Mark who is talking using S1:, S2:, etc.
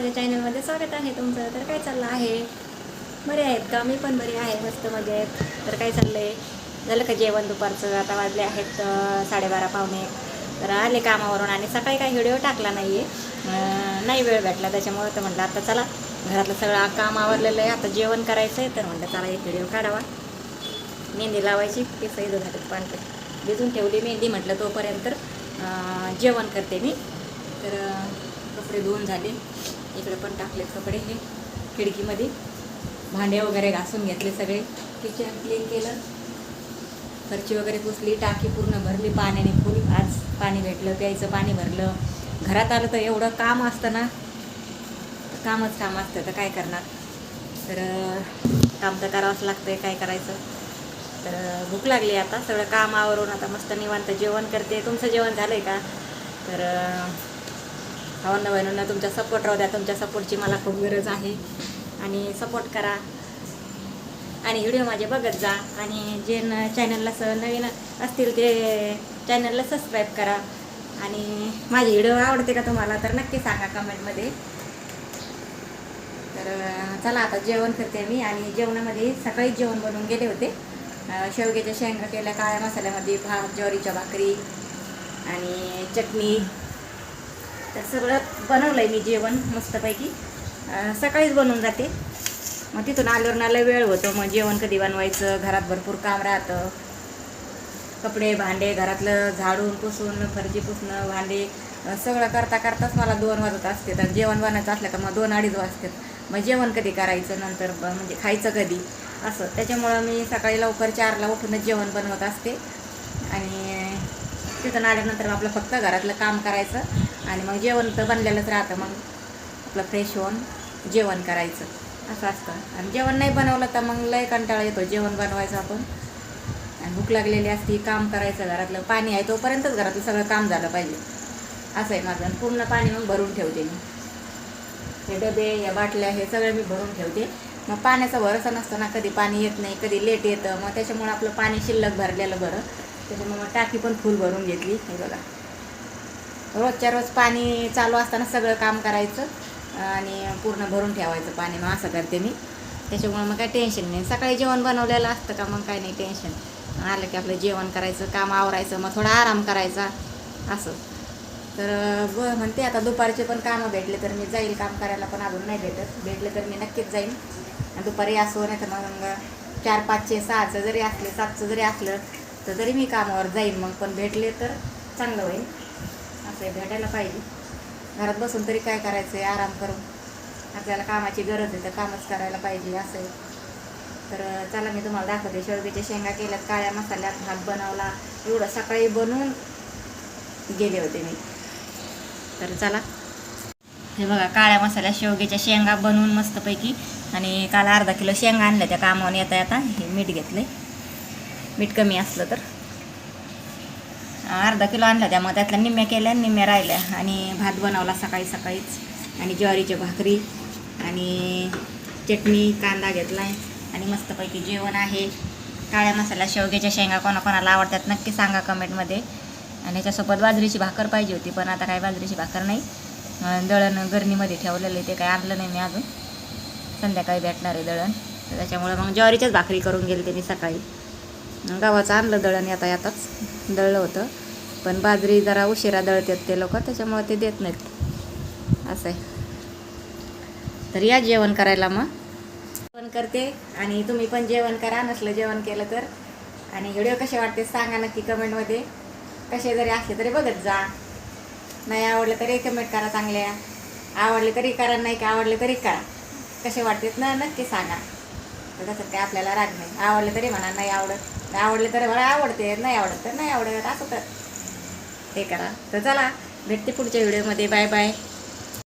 S1: माझ्या चॅनलमध्ये स्वागत आहे तुमचं. तर काय चाललं आहे? बरे आहेत का? मी पण बरी आहे मस्त मजे आहेत तर काय चाललं आहे झालं का जेवण दुपारचं? आता वाजले आहेत साडेबारा पावणे तर आले कामावरून आणि सकाळी काही व्हिडिओ टाकला नाही आहे नाही वेळ भेटला त्याच्यामुळे तर म्हटलं आता चला घरातलं सगळं काम आवरलेलं आहे. आता जेवण करायचं आहे तर म्हटलं चला एक व्हिडिओ काढावा. मेहंदी लावायची केसही झालेत पांढरे. भिजून ठेवली मेहंदी म्हटलं तोपर्यंत जेवण करते मी. तर कपडे धुवून झाले. इकडे पण टाकलेत कपडे हे. खिडकीमध्ये. भांडे वगैरे घासून घेतले सगळे. किचन क्लीन केलं. फरची वगैरे पुसली टाकी पूर्ण भरली पाण्याने फुल आज पाणी भेटलं प्यायचं पाणी भरलं. घरात आलं तर एवढं काम असतं ना. कामच काम असतं तर काय करणार? तर काम तर करावंच लागतंय काय करायचं? तर भूक लागली आता. सगळं कामावरून आता मस्त निवांत जेवण करते. तुमचं जेवण झालं आहे का? तर भावांना बहिणींना तुमचा सपोर्ट राहू द्या. तुमच्या सपोर्टची मला खूप गरज आहे. आणि सपोर्ट करा. आणि व्हिडिओ माझे बघत जा. आणि जे न चॅनलला स नवीन असतील ते चॅनलला सबस्क्राईब करा. आणि माझे व्हिडिओ आवडते का तुम्हाला तर नक्की सांगा कमेंटमध्ये तर चला आता जेवण करते मी. आणि जेवणामध्ये सकाळीच जेवण बनवून गेले होते. शेवग्याच्या शेंगा केल्या काळ्या मसाल्यामध्ये भात ज्वारीच्या भाकरी आणि चटणी. तर सगळं बनवलं आहे मी जेवण मस्तपैकी. सकाळीच बनवून जाते. मग तिथून आल्यावर नाला वेळ होतो. मग जेवण कधी बनवायचं? घरात भरपूर काम राहतं. कपडे भांडे घरातलं झाडून पुसून फरजी पुसणं भांडे सगळं करता करताच मला दोन वाजत असते. तर जेवण बनायचं असलं का मग दोन अडीच वाजतात. मग जेवण कधी करायचं? नंतर म्हणजे खायचं कधी? असं. त्याच्यामुळं मी सकाळी लवकर चारला उठूनच जेवण बनवत असते. आणि तिथून आल्यानंतर आपलं फक्त घरातलं काम करायचं. आणि मग जेवण तर बनलेलंच राहतं मग आपलं फ्रेश होऊन जेवण करायचं. असं असतं. आणि जेवण नाही बनवलं तर मग लय कंटाळा येतो. जेवण बनवायचं आपण. आणि भूक लागलेली असती काम करायचं घरातलं पाणी आहे तोपर्यंतच घरातलं सगळं काम झालं पाहिजे. असं आहे माझं. आणि पूर्ण पाणी मग भरून ठेवते मी. हे डबे या बाटल्या हे सगळं मी भरून ठेवते. मग पाण्याचा भरोसा नसतो ना कधी पाणी येत नाही कधी लेट येतं. मग त्याच्यामुळं आपलं पाणी शिल्लक भरलेलं बरं. त्याच्यामुळे मग टाकी पण फुल भरून घेतली. हे बघा. रोजच्या रोज पाणी चालू असताना सगळं काम करायचं आणि पूर्ण भरून ठेवायचं पाणी मग असं करते मी. त्याच्यामुळे मग काय टेन्शन नाही. सकाळी जेवण बनवलेलं असतं का मग काय नाही टेन्शन आलं की आपलं जेवण करायचं काम आवरायचं मग थोडा आराम करायचा असं. तर ब म्हणते आता दुपारचे पण कामं भेटले तर मी जाईल काम करायला पण अजून नाही भेटत. भेटले तर मी नक्कीच जाईन. आणि दुपारी असो नाही तर मग चार पाचचे सहाचं जरी असले सातचं जरी असलं तर जरी मी कामावर जाईन मग. पण भेटले तर चांगलं होईल. आहे, भेटायला पाहिजे. घरात बसून तरी काय करायचं आहे आराम करून. आपल्याला कामाची गरज आहे तर कामच करायला पाहिजे असं आहे तर चला मी तुम्हाला दाखवते. शेवग्याच्या शेंगा केल्यात काळ्या मसाल्यात भात बनवला. एवढं सकाळी बनवून गेले होते मी. तर चला. हे बघा काळ्या मसाल्या शेवग्याच्या शेंगा बनवून मस्तपैकी. आणि काल अर्धा किलो शेंगा आणल्या त्या कामावर येता येता हे मीठ घेतलं मीठ कमी असलं तर. अर्धा किलो आणला त्यामुळे त्यातल्या निम्म्या केल्या निम्म्या राहिल्या. आणि भात बनवला सकाळी सकाळीच. आणि ज्वारीची भाकरी आणि चटणी कांदा घेतला आहे आणि मस्तपैकी जेवण आहे. काळ्या मसाला शेवग्याच्या शेंगा कोणाकोणाला आवडतात नक्की सांगा कमेंटमध्ये. आणि ह्याच्यासोबत बाजरीची भाकर पाहिजे होती पण आता काय बाजरीची भाकर नाही. दळण गरणीमध्ये ठेवलेलं आहे ते काय आणलं नाही मी अजून. संध्याकाळी भेटणार आहे दळण. त्याच्यामुळे मग ज्वारीच्याच भाकरी करून गेली त्यांनी सकाळी. गावाचं आणलं दळण येता येताच. दळलं होतं. पण बाजरी जरा उशिरा दळतात ते लोक त्याच्यामुळे ते देत नाहीत. असं आहे तर या जेवण करायला मग. जेवण करते आणि तुम्ही पण जेवण करा नसलं जेवण केलं तर. आणि व्हिडिओ कसे वाटते सांगा नक्की कमेंटमध्ये. कसे जरी असले तरी बघत जा. नाही आवडलं तरी कमेंट करा चांगल्या. आवडले तरी करा नाही का आवडले तरी करा. कसे वाटतात ना नक्की सांगा. तर तसं काय आपल्याला राग नाही. आवडलं तरी म्हणा नाही आवडत. आवडले तर मला आवडते नाही आवडत तर नाही आवडत असं तर. हे करा. तर चला भेटते पुढच्या व्हिडिओमध्ये. Bye bye.